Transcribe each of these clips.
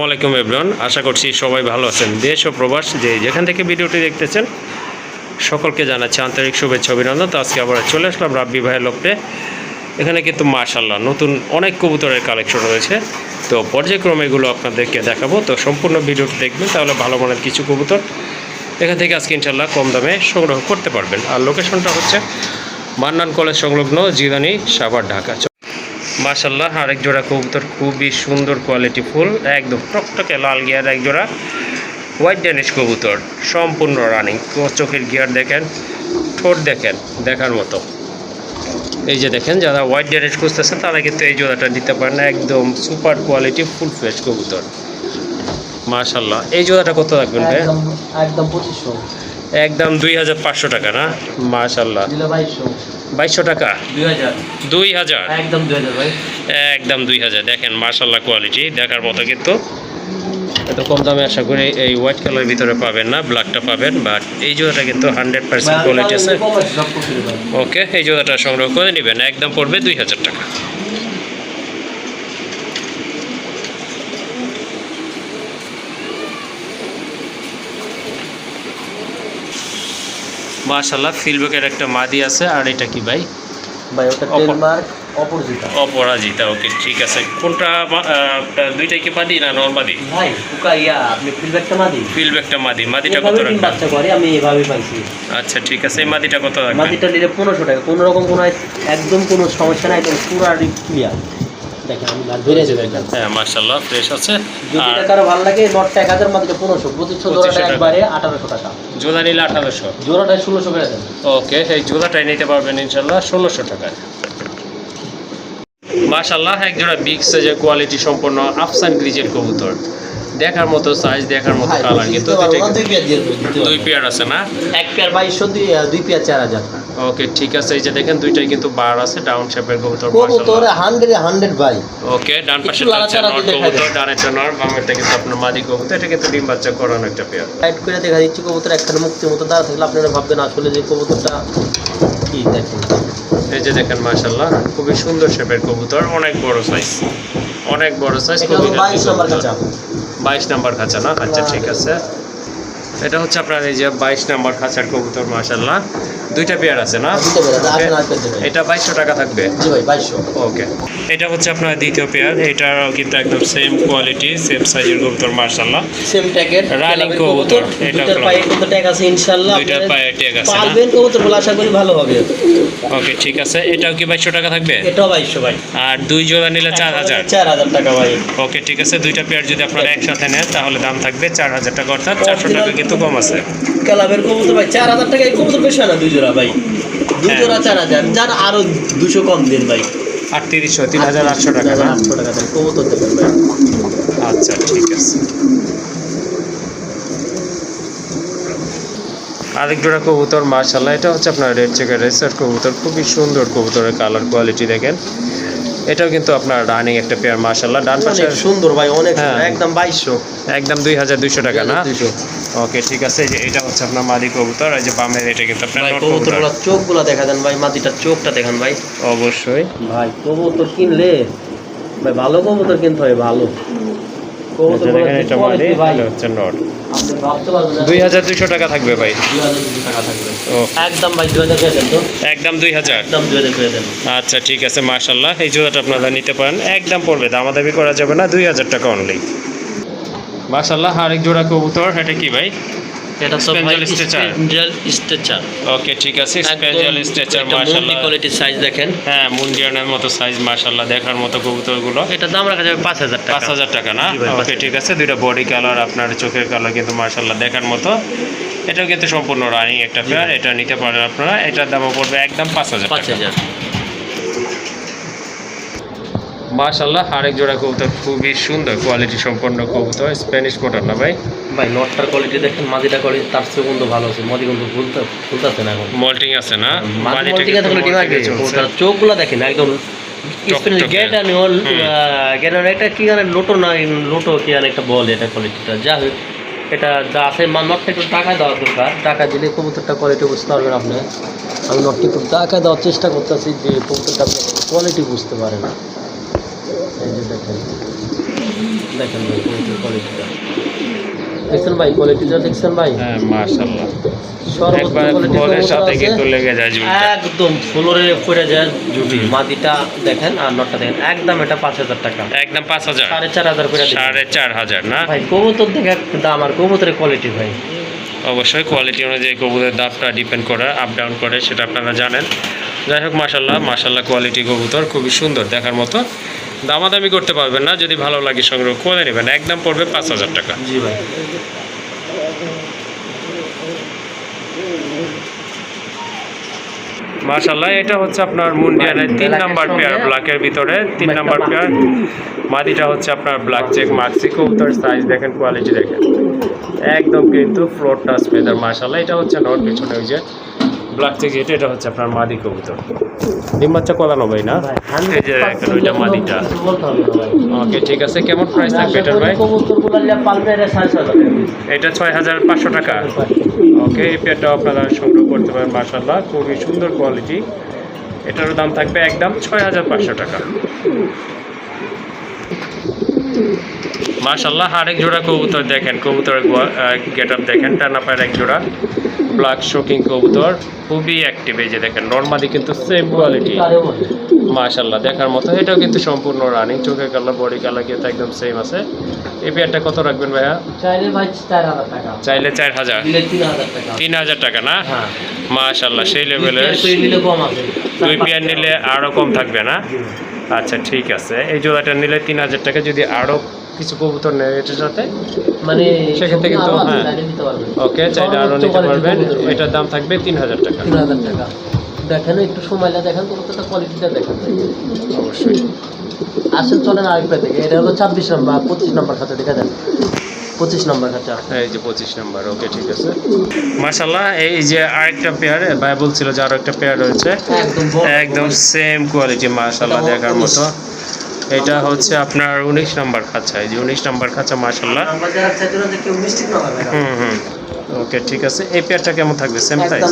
আসসালামাইকুম এভরিওয়ান, আশা করছি সবাই ভালো আছেন। দেশ ও প্রবাস যে যেখান থেকে ভিডিওটি দেখতেছেন, সকলকে জানাচ্ছি আন্তরিক শুভেচ্ছা, অভিনন্দন। তো আজকে আবার চলে আসলাম রাব্বি ভাইয়ের লোকটে। এখানে কিন্তু মার্শাল্লাহ নতুন অনেক কবুতরের কালেকশন রয়েছে। তো পর্যায়ক্রমে এগুলো আপনাদেরকে দেখাবো। তো সম্পূর্ণ ভিডিওটি দেখবেন, তাহলে ভালো মানের কিছু কবুতর এখান থেকে আজকে ইনশাল্লাহ কম দামে সংগ্রহ করতে পারবেন। আর লোকেশনটা হচ্ছে মান্নান কলেজ সংলগ্ন জিদানি সাভার, ঢাকা। মাশাল্লাহ আরেক জোড়া কবুতর খুবই সুন্দর কোয়ালিটি ফুল একদম টকটকে লাল গিয়ার এক জোড়া হোয়াইট ড্যানিশ কবুতর সম্পূর্ণ রানিং চোখের গিয়ার দেখেন ঠোঁট দেখেন দেখার মতো। এই যে দেখেন যারা হোয়াইট ড্যানিশ খুঁজতেছেন তারা কিন্তু এই জোড়াটা নিতে পারেন একদম সুপার কোয়ালিটি ফুল ফ্রেশ কবুতর। মাশাল্লাহ এই জোড়াটা কত রাখবেন ভাই? একদম পঁচিশশো। একদম দুই হাজার পাঁচশো টাকা না? মাশাল্লাহ দিলে বাইশশো টাকা? দুই হাজার। একদম দুই হাজার একদম দুই হাজার। দেখেন মার্শাল্লাহ কোয়ালিটি দেখার মতো কিন্তু। এত কম দামে আশা করি এই হোয়াইট কালারের ভিতরে পাবেন না ব্ল্যাকটা পাবেন বাট এই জোড়াটা কিন্তু হান্ড্রেড পার্সেন্ট কোয়ালিটি আছে ওকে এই জোড়াটা সংগ্রহ করে নেবেন একদম পড়বে দুই হাজার টাকা। মাশাল্লাহ ফিলবেকের একটা মাদি আছে আর এটা কি ভাই? ভাই ওটা টেলমার্ক অপরজিতা। অপরাজিতা ওকে ঠিক আছে। কোনটা দুইটাই কি মাদি না নর্মাদি ভাই কুকা ইয়া আপনি ফিডব্যাকটা মাদি? ফিলবেকটা মাদি মাদিটা কত রাখবেন? বাচ্চা করে আমি এভাবে পাইছি। আচ্ছা ঠিক আছে এই মাদিটা কত রাখবেন? মাদিটা নিলে পনেরোশো টাকা কোনো রকম কোনো একদম কোনো সমস্যা নাই একদম পুরা ক্লিয়ার দেখেন হ্যাঁ মার্শাল্লাহ ফ্রেশ আছে। যদি কারও ভালো লাগে নটটা এক হাজার মাদিটা পনেরোশো জোড়াটা 2500 টাকা। একবারে আঠারোশো টাকা। জোড়া নিলে আঠারোশো। জোড়াটা ষোলোশো করে দেন। ওকে এই জোড়াটাই নিতে পারবেন এক জোড়া বিগ সাইজের কোয়ালিটি সম্পন্ন আফসান গ্রিজের কবুতর। দেখার মতো সাইজ দেখার মতো কালার কিন্তু দুই পেয়ার আছে না? এক পেয়ার বাইশশো দুই পেয়ার চার হাজার ওকে ঠিক আছে। এই যে দেখেন দুইটাই কিন্তু বার আছে ডাউন শেপের কবুতর কবুতর মাশাল্লাহ হান্ড্রেড হান্ড্রেড ভাই। ওকে ডান পাশে কবুতর দেন। ডানেরটা নর বামেরটা কিন্তু আপনার মাদি কবুতর। এটা কিন্তু ডিম বাচ্চা করানো একটা পেয়ার। টাইট করে দেখা দিচ্ছি কবুতর একখানে মুক্তি মতো দাঁড়া থাকলে আপনারা ভাববেন আসলে যে কবুতরটা কি দেখেন। এই যে দেখেন মাশাল্লাহ খুবই সুন্দর শেপের কবুতর অনেক বড় সাইজ অনেক বড় সাইজ বাইশ নাম্বার খাঁচা। না? আচ্ছা ঠিক আছে। এটা হচ্ছে আপনার এই যে বাইশ নাম্বার খাঁচার কবুতর মাশাল্লাহ দুইটা পেয়ার আছে না? দেবেন এটা বাইশশো টাকা থাকবে? ওকে এটা হচ্ছে আপনার দ্বিতীয় পেয়ার এটারও কিন্তু একদম সেম কোয়ালিটি সেম সাইজের কবুতর মাশাল্লাহ সেম ট্যাগের Running কবুতর, এটা পায়ে কিন্তু ট্যাগ আছে ইনশাআল্লাহ আপনারা পায়ে ট্যাগ আছে না পারবেন কবুতর বলে আশা করি ভালো হবে। ওকে ঠিক আছে। এটাও কি বাইশশো টাকা থাকবে? এটাও বাইশশো ভাই। আর দুই জোড়া নিলে চার হাজার। চার হাজার টাকা ভাই। ওকে ঠিক আছে। দুইটা পেয়ার যদি আপনারা একসাথে নেন তাহলে দাম থাকবে চার হাজার টাকা অর্থাৎ চারশো টাকা কিন্তু কম আছে। কালাবের কবুতর ভাই চার হাজার টাকা এই কবুতর বেশি হয় না দুই জোড়া ভাই। দুই হ্যাঁ। জোড়া চার হাজার। যার আরও দুশো কম দিন ভাই। আটত্রিশশো তিন হাজার আটশো টাকা না? আটশো টাকা দেন কবুতর দেবেন ভাই আচ্ছা ঠিক আছে। আরেক জোড়া কবুতর মার্শাল্লাহ এটা হচ্ছে আপনার রেড চেকার রেসার কবুতর খুবই সুন্দর কবুতরের কালার কোয়ালিটি দেখেন। এটাও কিন্তু আপনার রানিং একটা পেয়ার মার্শাল্লাহ ডান পাশে সুন্দর ভাই অনেক হ্যাঁ। একদম বাইশশো। একদম দুই হাজার দুইশো টাকা না? ওকে ঠিক আছে যে এটা হচ্ছে আপনার মাদি কবুতর এই যে বামের এটা কিন্তু আপনার নর কবুতর। চোখগুলো দেখা দেন ভাই মাটিটার চোখটা দেখান ভাই। অবশ্যই। ভাই কবুতর কিনলে ভাই ভালো কবুতর কিনতে হয় ভালো। টাকা থাকবে ভাই। একদম ভাই একদম দুই হাজার। আচ্ছা ঠিক আছে মার্শাল্লাহ এই জুতাটা আপনারা নিতে পারেন। একদম পড়বে দামাদামি করা যাবে না দুই হাজার টাকা অনলি মাশাআল্লাহ আরেক জোড়া কবুতর এটা কি ভাই? এটা সব স্পেঞ্জেল স্ট্রেচার স্ট্রেচার ওকে ঠিক আছে স্পেঞ্জেল স্ট্রেচার মাশাআল্লাহ। কোয়ালিটি সাইজ দেখেন। হ্যাঁ মুন্ডিয়ানের মতো সাইজ মাশাআল্লাহ দেখার মতো কবুতরগুলো। এটা দাম রাখা যাবে 5000 টাকা। 5000 টাকা না? ওকে ঠিক আছে দুইটা বডি কালার আপনার চোখের কালার কিন্তু মাশাআল্লাহ দেখার মতো। এটাও কিন্তু সম্পূর্ণ রানিং একটা পেয়ার এটা নিতে পারেন আপনারা এটার দামও পড়বে একদম 5000 টাকা। 5000 মাশাল্লাহ আরেক জোড়া কবুতর খুবই সুন্দর কোয়ালিটি সম্পন্ন কবুতর স্প্যানিশ কোটার না ভাই? ভাই নটটার কোয়ালিটি দেখেন মাদিটা কোয়ালিটি তার চেয়ে কিন্তু ভালো আছে মদি কিন্তু ফুলতে ফুলতেছে না এখন। মল্টিং আছে না? মল্টিং আছে। কোনো ডিমার্ক চোখগুলো দেখেন একদম Spanish gate and all gate একটা কি জানে লোটো না লোটো কি জানে একটা বল এটা কোয়ালিটিটা যা হোক এটা আছে মান নটটা একটু টাকা দেওয়া দরকার। টাকা দিলে কবুতরটা কোয়ালিটি বুঝতে পারবেন আপনি। আমি নটটি একটু টাকা দেওয়ার চেষ্টা করতেছি যে কবুতরটা আপনি কোয়ালিটি বুঝতে পারে না এই যে দেখেন দেখেন ভাই কোয়ালিটিটা দেখছেন ভাই কোয়ালিটিটা দেখছেন ভাই? হ্যাঁ মাশাল্লাহ সর্বোচ্চ একবার quality বলের কবুতর সাথে কিন্তু লেগে যায় জুইটা একদম ফ্লোরে পড়ে যায় জুটি মাদিটা দেখেন আর নটটা দেখেন। একদম এটা পাঁচ হাজার টাকা। একদম পাঁচ হাজার। সাড়ে চার হাজার করে দিবেন। সাড়ে চার হাজার না? ভাই কবুতর দেখে দাম আর কবুতরের কোয়ালিটি ভাই। অবশ্যই কোয়ালিটি অনুযায়ী কবুতরের দামটা ডিপেন্ড করে আপ ডাউন করে সেটা আপনারা জানেন। যাই হোক মাসাল্লাহ মাসাল্লাহ কোয়ালিটি কবুতর খুবই সুন্দর দেখার মতো। দামাদামি করতে পারবেন না যদি ভালো লাগে সংগ্রহ করে নেবেন। একদম পড়বে পাঁচ হাজার টাকা। জি ভাই। মাশাল্লাহ এটা হচ্ছে আপনার মুন্ডিয়ানের তিন নাম্বার পেয়ার ব্ল্যাকের ভিতরে। তিন নাম্বার পেয়ার মাদিটা হচ্ছে আপনার ব্ল্যাক চেক মাক্সি কবুতর সাইজ দেখেন কোয়ালিটি দেখেন। একদম কিন্তু ফ্লোর টাচ ফেদার মাশাল্লাহ এটা হচ্ছে নট পিছনে ওই যে ব্ল্যাক চেক এটা এটা হচ্ছে আপনার মাদি কবুতর। ডিম বাচ্চা কলানো ভাই না? এই যে দেখেন ওইটা মাদিটা। ওকে ঠিক আছে কেমন প্রাইস থাকবে এটার ভাই? এটা ছয় হাজার পাঁচশো টাকা। ওকে এই পেয়ারটাও আপনারা সংগ্রহ করতে পারেন মাশাল্লাহ খুবই সুন্দর কোয়ালিটি এটারও দাম থাকবে একদম ছয় হাজার পাঁচশো টাকা। মাশাল্লাহ আরেক জোড়া কবুতর দেখেন কবুতরের গেট আপ দেখেন টানা পায়ের এক জোড়া ব্ল্যাক শোকিং কবুতর খুবই অ্যাক্টিভ এই যে দেখেন নর্মালি কিন্তু সেম কোয়ালিটি মাশাল্লাহ দেখার মতো এটাও কিন্তু সম্পূর্ণ রানিং চোখে কালার বডি কালার কিন্তু একদম সেম আছে। এই পেয়ারটা কত রাখবেন ভাইয়া? চাইলে চার হাজার তিন হাজার টাকা। না? হ্যাঁ। মাশাল্লাহ সেই কম দুই পেয়ার নিলে আরও কম থাকবে না? আচ্ছা ঠিক আছে। এই জোড়াটা নিলে তিন হাজার টাকা যদি আরও কিছু কবুতর নেয় এটার সাথে। মানে সেক্ষেত্রে কিন্তু, হ্যাঁ। ওকে চাইলে আরও নিতে পারবেন। এটার দাম থাকবে তিন হাজার টাকা। তিন হাজার টাকা। দেখেন একটু সময় লাগে দেখেন কবুতরটা কোয়ালিটিটা দেখেন অবশ্যই। আসেন চলেন আরেকটা দেখে। এটা হলো ছাব্বিশ নম্বর পঁচিশ নম্বর খাতা দেখা দেন পঁচিশ নম্বর খাতা এই যে পঁচিশ নাম্বার ওকে ঠিক আছে। মাশাল্লাহ এই যে আরেকটা পেয়ার ভাই বলছিল যে আরও একটা পেয়ার রয়েছে। একদম সেম কোয়ালিটি মাশাল্লাহ দেখার মতো। এটা হচ্ছে আপনার উনিশ নাম্বার খাঁচা। এই যে উনিশ নাম্বার খাঁচা না। হুম হুম। ওকে ঠিক আছে। এই পেয়ারটা কেমন থাকবে? Same price.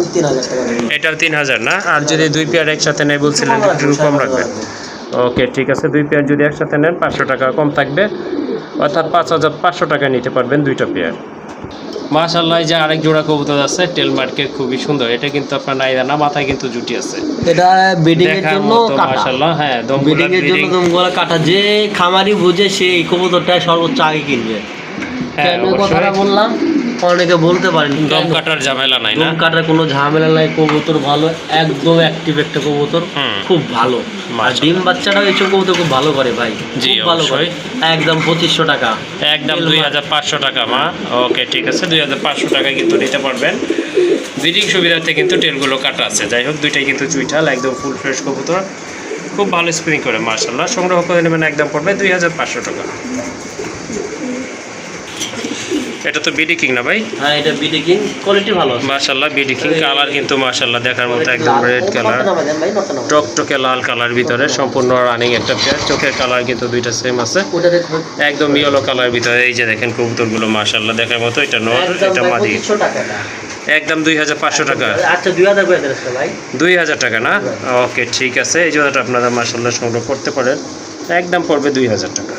এটাও তিন হাজার না? আর যদি দুই পেয়ার একসাথে নেয় বলছিলেন একটু কম রাখবেন ওকে ঠিক আছে। দুই পেয়ার যদি একসাথে নেন পাঁচশো টাকা কম থাকবে। অর্থাৎ পাঁচ হাজার পাঁচশো টাকা নিতে পারবেন দুইটা পেয়ার। মাশাল্লাহ যে আরেক জোড়া কবুতর আছে টেল মার্কেট খুবই সুন্দর। এটা কিন্তু আপনার নাইদা না মাথায় কিন্তু জুটি আছে। এটা ব্রিডিং এর জন্য মাশাল্লাহ হ্যাঁ দমগুলা এর জন্য ব্রিডিং দমগুলা কাটা। যে খামারি বুঝে সেই কবুতরটা সর্বোচ্চ আগে কিনবে। হ্যাঁ কেন কথাটা বললাম অনেকে বলতে পারেন। দম কাটার ঝামেলা নাই না? দম কাটার কোনো ঝামেলা নাই কবুতর ভালো একদম অ্যাক্টিভ একটা কবুতর। খুব ভালো। আর। ডিম বাচ্চাটাও এইসব কবুতর খুব ভালো করে ভাই জি, ভালো করে। একদম পঁচিশশো টাকা। একদম দুই। হাজার পাঁচশো টাকা মা। ওকে ঠিক আছে দুই হাজার পাঁচশো টাকা কিন্তু নিতে পারবেন। ব্রিডিং সুবিধাতে কিন্তু টেলগুলো কাটা আছে। যাই হোক দুইটাই কিন্তু চুইঠাল একদম ফুল ফ্রেশ কবুতর। খুব ভালো স্প্রিং করে মার্শাল্লাহ সংগ্রহ করে নেবেন একদম পড়বে দুই হাজার পাঁচশো টাকা। এটা তো বিডি কিং না ভাই? হ্যাঁ এটা বিডি কিং কোয়ালিটি ভালো আছে। মার্শাল্লাহ বিডি কিং কালার কিন্তু মার্শাল্লাহ দেখার মতো একদম রেড কালার। টকটকে লাল কালার ভিতরে সম্পূর্ণ রানিং একটা পেয়ার চোখের কালার কিন্তু দুইটা সেম আছে। ওটা দেখুন। একদম ইয়েলো কালার ভিতরে এই যে দেখেন কবুতরগুলো মার্শাল্লাহ দেখার মতো এটা নর এটা মাদি। 2500 টাকা একদম দুই হাজার পাঁচশো টাকা। আচ্ছা দুই হাজার টাকা না? ওকে ঠিক আছে। এই জোড়াটা আপনারা মার্শাল্লাহ সংগ্রহ করতে পারেন। একদম পড়বে দুই হাজার টাকা।